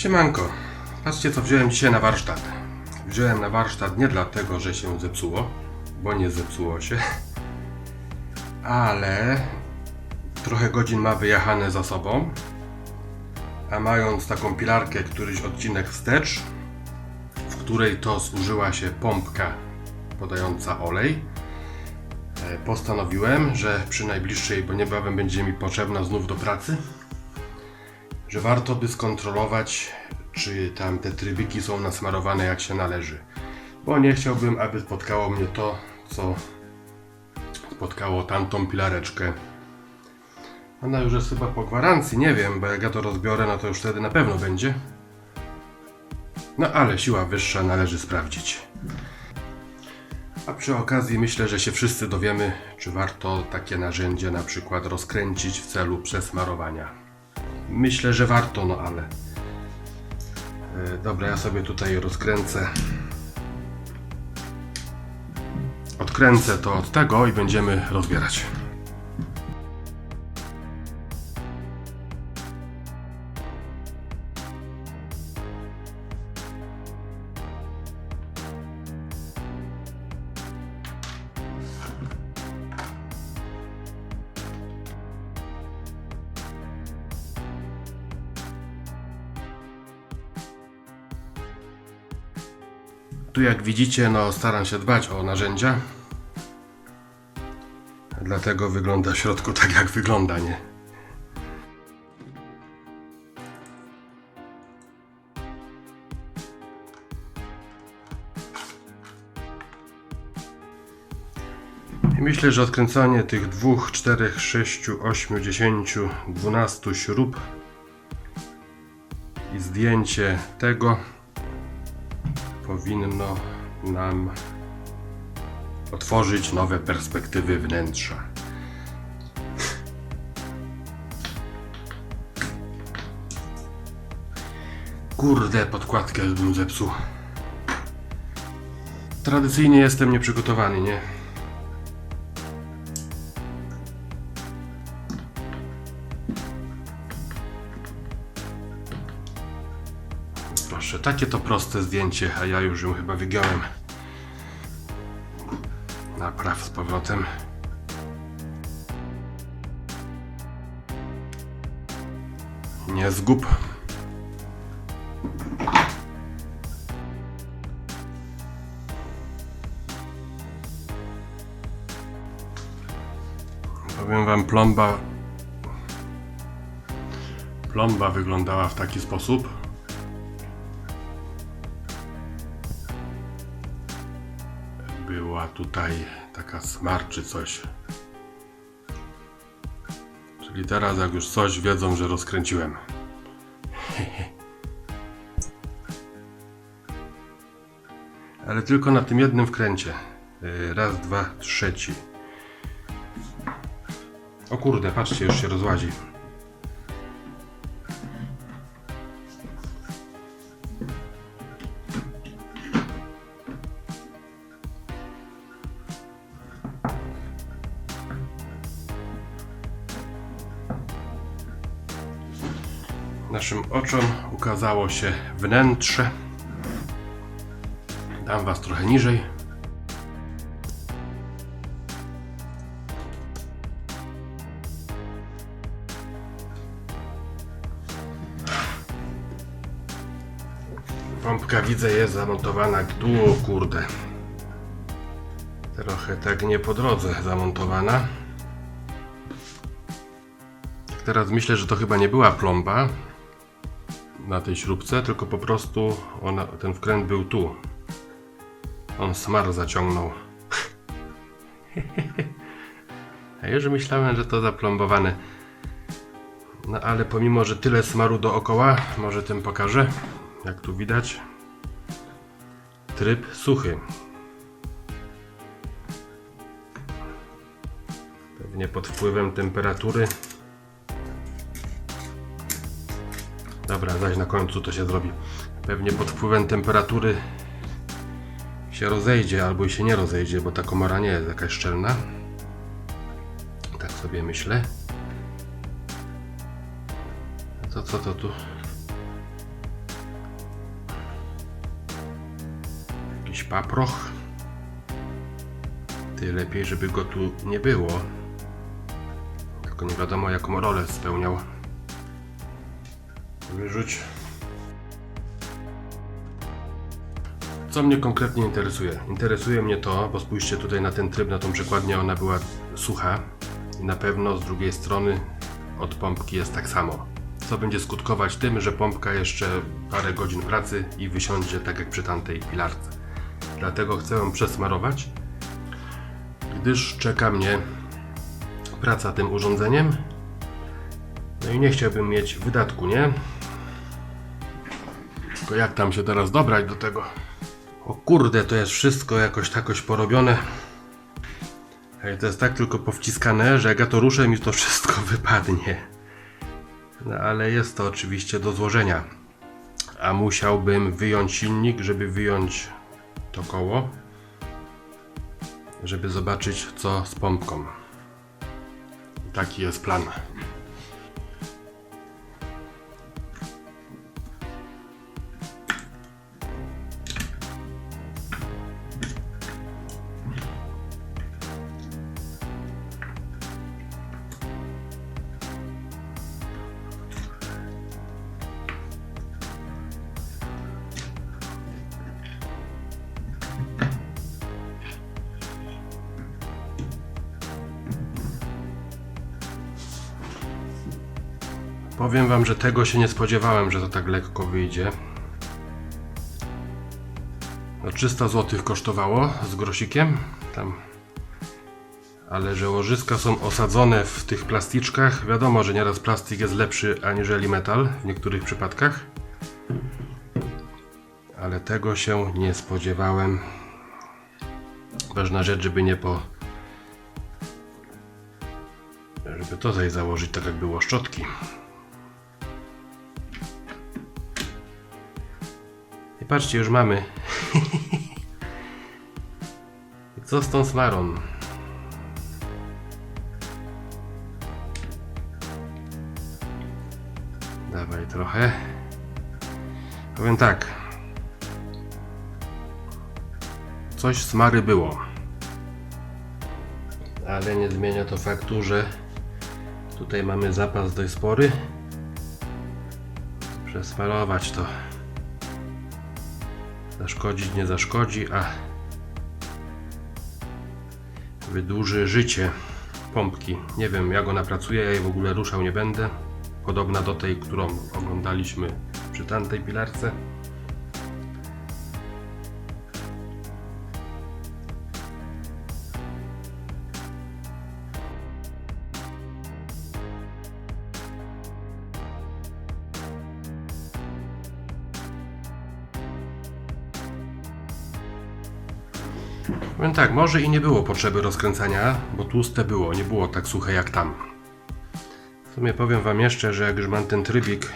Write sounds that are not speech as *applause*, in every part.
Siemanko, patrzcie co wziąłem dzisiaj na warsztat. Wziąłem na warsztat nie dlatego, że się zepsuło, bo nie zepsuło się, *laughs* ale trochę godzin ma wyjechane za sobą, a mając taką pilarkę, któryś odcinek wstecz, w której to służyła się pompka podająca olej, e, postanowiłem, że przy najbliższej, bo niebawem będzie mi potrzebna znów do pracy, że warto by skontrolować, czy tam te trybyki są nasmarowane jak się należy. Bo nie chciałbym, aby spotkało mnie to, co spotkało tamtą pilareczkę. Ona już jest chyba po gwarancji, nie wiem, bo jak ja to rozbiorę, no to już wtedy na pewno będzie. No ale siła wyższa należy sprawdzić. A przy okazji myślę, że się wszyscy dowiemy, czy warto takie narzędzie na przykład rozkręcić w celu przesmarowania. Myślę, że warto, no ale. E, Dobra, ja sobie tutaj rozkręcę. Odkręcę to od tego i będziemy rozbierać. Tu jak widzicie, no staram się dbać o narzędzia. Dlatego wygląda w środku tak jak wygląda, nie? Myślę, że odkręcanie tych dwóch, czterech, sześciu, ośmiu, dziesięciu, dwunastu śrub i zdjęcie tego powinno nam otworzyć nowe perspektywy wnętrza. Kurde, podkładkę bym zepsuł. Tradycyjnie jestem nieprzygotowany, nie? Takie to proste zdjęcie, a ja już ją chyba wygiąłem. Napraw z powrotem. Nie zgub. Powiem wam, plomba. Plomba wyglądała w taki sposób. Tutaj taka smar czy coś. Czyli teraz jak już coś wiedzą, że rozkręciłem. *laughs* Ale tylko na tym jednym wkręcie. Yy, Raz, dwa, trzeci. O kurde, patrzcie, już się rozłazi. Naszym oczom ukazało się wnętrze. Dam Was trochę niżej. Pompka widzę jest zamontowana tu, kurde. Trochę tak nie po drodze zamontowana. Teraz myślę, że to chyba nie była plomba na tej śrubce, tylko po prostu ona, ten wkręt był tu. On smar zaciągnął. *laughs* A już myślałem, że to zaplombowane. No ale pomimo, że tyle smaru dookoła, może tym pokażę, jak tu widać. Tryb suchy. Pewnie pod wpływem temperatury Dobra, zaś na końcu to się zrobi. Pewnie pod wpływem temperatury się rozejdzie albo i się nie rozejdzie, bo ta komara nie jest jakaś szczelna. Tak sobie myślę. To co to tu? Jakiś paproch. Ty lepiej, żeby go tu nie było. Tylko nie wiadomo jaką rolę spełniał. Wyrzuć. Co mnie konkretnie interesuje? Interesuje mnie to, bo spójrzcie tutaj na ten tryb, na tą przekładnię, ona była sucha i na pewno z drugiej strony od pompki jest tak samo. Co będzie skutkować tym, że pompka jeszcze parę godzin pracy i wysiądzie tak jak przy tamtej pilarce. Dlatego chcę ją przesmarować, gdyż czeka mnie praca tym urządzeniem. No i nie chciałbym mieć wydatku, nie? Tylko jak tam się teraz dobrać do tego? O kurde, to jest wszystko jakoś takoś porobione. Ej, to jest tak tylko powciskane, że jak ja to ruszę, mi to wszystko *laughs* wypadnie. No ale jest to oczywiście do złożenia. A musiałbym wyjąć silnik, żeby wyjąć to koło, żeby zobaczyć co z pompką. Taki jest plan. Powiem wam, że tego się nie spodziewałem, że to tak lekko wyjdzie. No 300 zł kosztowało z grosikiem. Tam. Ale że łożyska są osadzone w tych plasticzkach, wiadomo, że nieraz plastik jest lepszy aniżeli metal w niektórych przypadkach. Ale tego się nie spodziewałem. Ważna rzecz, żeby nie po żeby tutaj założyć tak jak było szczotki. Patrzcie, już mamy. Co z tą smarą? Dawaj trochę. Powiem tak. Coś smary było. Ale nie zmienia to faktu, że tutaj mamy zapas dość spory. Przesmarować to zaszkodzić nie zaszkodzi, a wydłuży życie pompki. Nie wiem jak ona pracuje, ja jej w ogóle ruszał nie będę. Podobna do tej, którą oglądaliśmy przy tamtej pilarce. Tak, może i nie było potrzeby rozkręcania, bo tłuste było, nie było tak suche jak tam. W sumie powiem wam jeszcze, że jak już mam ten trybik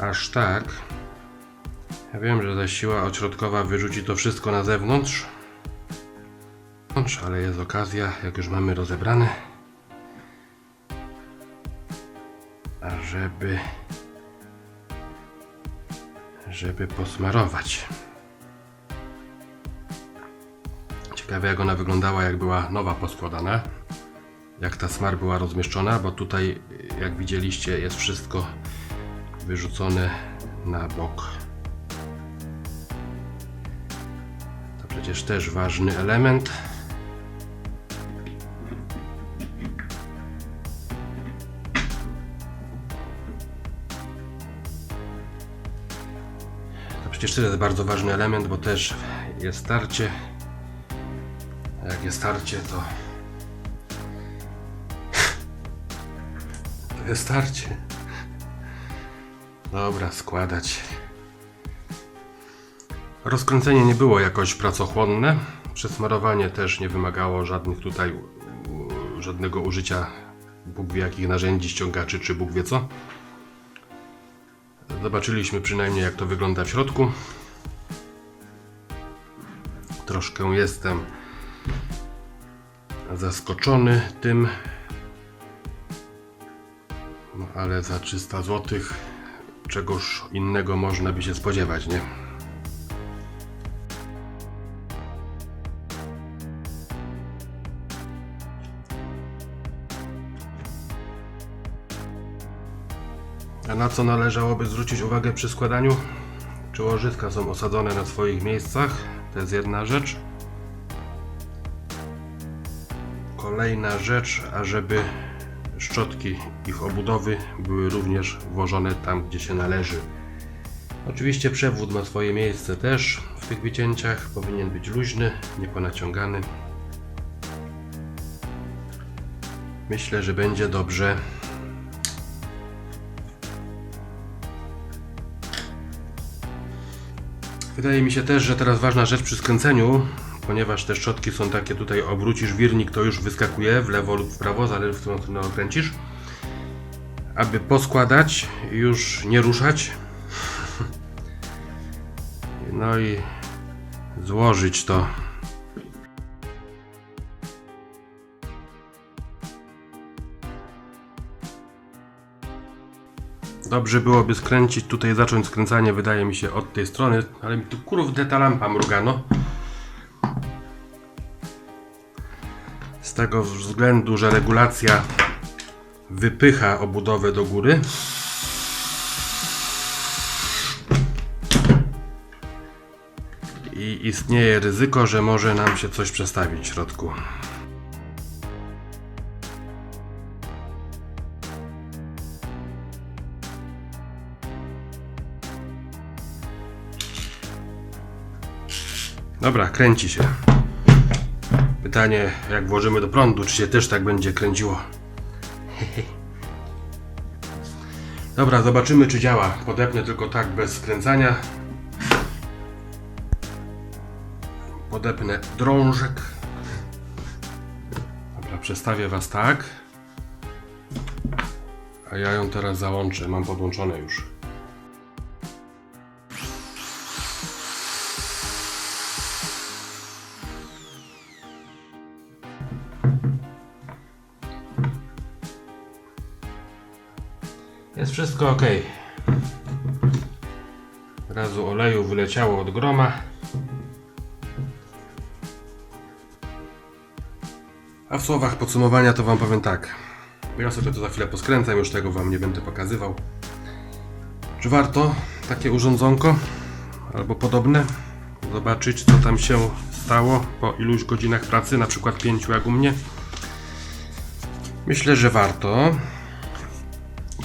aż tak, ja wiem, że ta siła odśrodkowa wyrzuci to wszystko na zewnątrz, ale jest okazja, jak już mamy rozebrane, żeby żeby posmarować. Ciekawe jak ona wyglądała jak była nowa poskładana. Jak ta smar była rozmieszczona, bo tutaj jak widzieliście jest wszystko wyrzucone na bok. To przecież też ważny element. To przecież to jest bardzo ważny element, bo też jest starcie a Jak jest starcie, to. To starcie. Dobra, składać. Rozkręcenie nie było jakoś pracochłonne. Przesmarowanie też nie wymagało żadnych tutaj żadnego użycia Bóg wie jakich narzędzi, ściągaczy czy Bóg wie co. Zobaczyliśmy przynajmniej jak to wygląda w środku. Troszkę jestem zaskoczony tym, no ale za 300 zł czegoś innego można by się spodziewać, nie? A na co należałoby zwrócić uwagę przy składaniu? Czy łożyska są osadzone na swoich miejscach? To jest jedna rzecz. Kolejna rzecz, ażeby szczotki ich obudowy były również włożone tam, gdzie się należy. Oczywiście przewód ma swoje miejsce też w tych wycięciach. Powinien być luźny, nie ponaciągany. Myślę, że będzie dobrze. Wydaje mi się też, że teraz ważna rzecz przy skręceniu, ponieważ te szczotki są takie, tutaj obrócisz wirnik, to już wyskakuje w lewo lub w prawo, zależy w którą stronę okręcisz. Aby poskładać, już nie ruszać. *laughs* No i złożyć to. Dobrze byłoby skręcić, tutaj zacząć skręcanie, wydaje mi się, od tej strony, ale mi tu kurde ta lampa mrugano. Tego względu, że regulacja wypycha obudowę do góry. I istnieje ryzyko, że może nam się coś przestawić w środku. Dobra, kręci się. Pytanie, jak włożymy do prądu, czy się też tak będzie kręciło? Dobra, zobaczymy, czy działa. Podepnę tylko tak bez skręcania. Podepnę drążek. Dobra, przestawię Was tak. A ja ją teraz załączę. Mam podłączone już. Wszystko ok. Razu oleju wyleciało od groma. A w słowach podsumowania to Wam powiem tak. Ja sobie to za chwilę poskręcam, już tego Wam nie będę pokazywał. Czy warto takie urządzonko albo podobne zobaczyć, co tam się stało po iluś godzinach pracy, na przykład pięciu jak u mnie? Myślę, że warto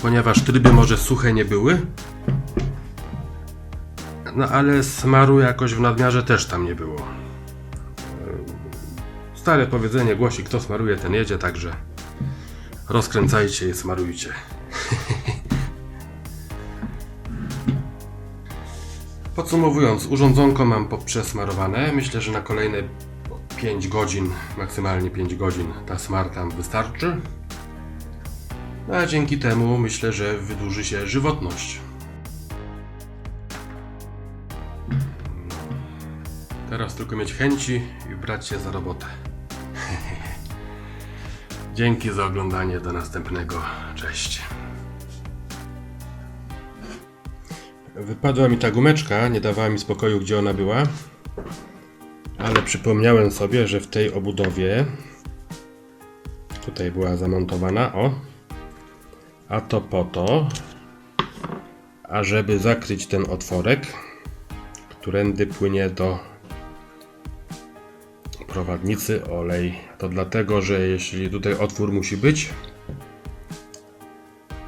ponieważ tryby może suche nie były. No ale smaru jakoś w nadmiarze też tam nie było. Stare powiedzenie głosi, kto smaruje, ten jedzie, także rozkręcajcie i smarujcie. *laughs* Podsumowując, urządzonko mam poprzesmarowane. Myślę, że na kolejne 5 godzin, maksymalnie 5 godzin ta smar tam wystarczy. A dzięki temu myślę, że wydłuży się żywotność. Teraz tylko mieć chęci i brać się za robotę. *laughs* Dzięki za oglądanie. Do następnego. Cześć. Wypadła mi ta gumeczka, nie dawała mi spokoju, gdzie ona była. Ale przypomniałem sobie, że w tej obudowie tutaj była zamontowana, o, a to po to, ażeby zakryć ten otworek, którędy płynie do prowadnicy olej. To dlatego, że jeśli tutaj otwór musi być,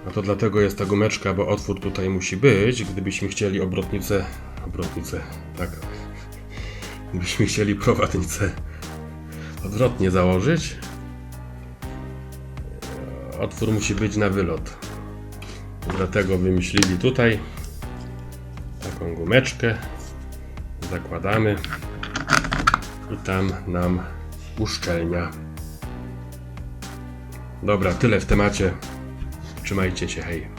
a to dlatego jest ta gumeczka, bo otwór tutaj musi być, gdybyśmy chcieli obrotnicę, obrotnicę, tak, gdybyśmy chcieli prowadnicę odwrotnie założyć, otwór musi być na wylot. Dlatego wymyślili tutaj taką gumeczkę. Zakładamy i tam nam uszczelnia. Dobra, tyle w temacie. Trzymajcie się, hej.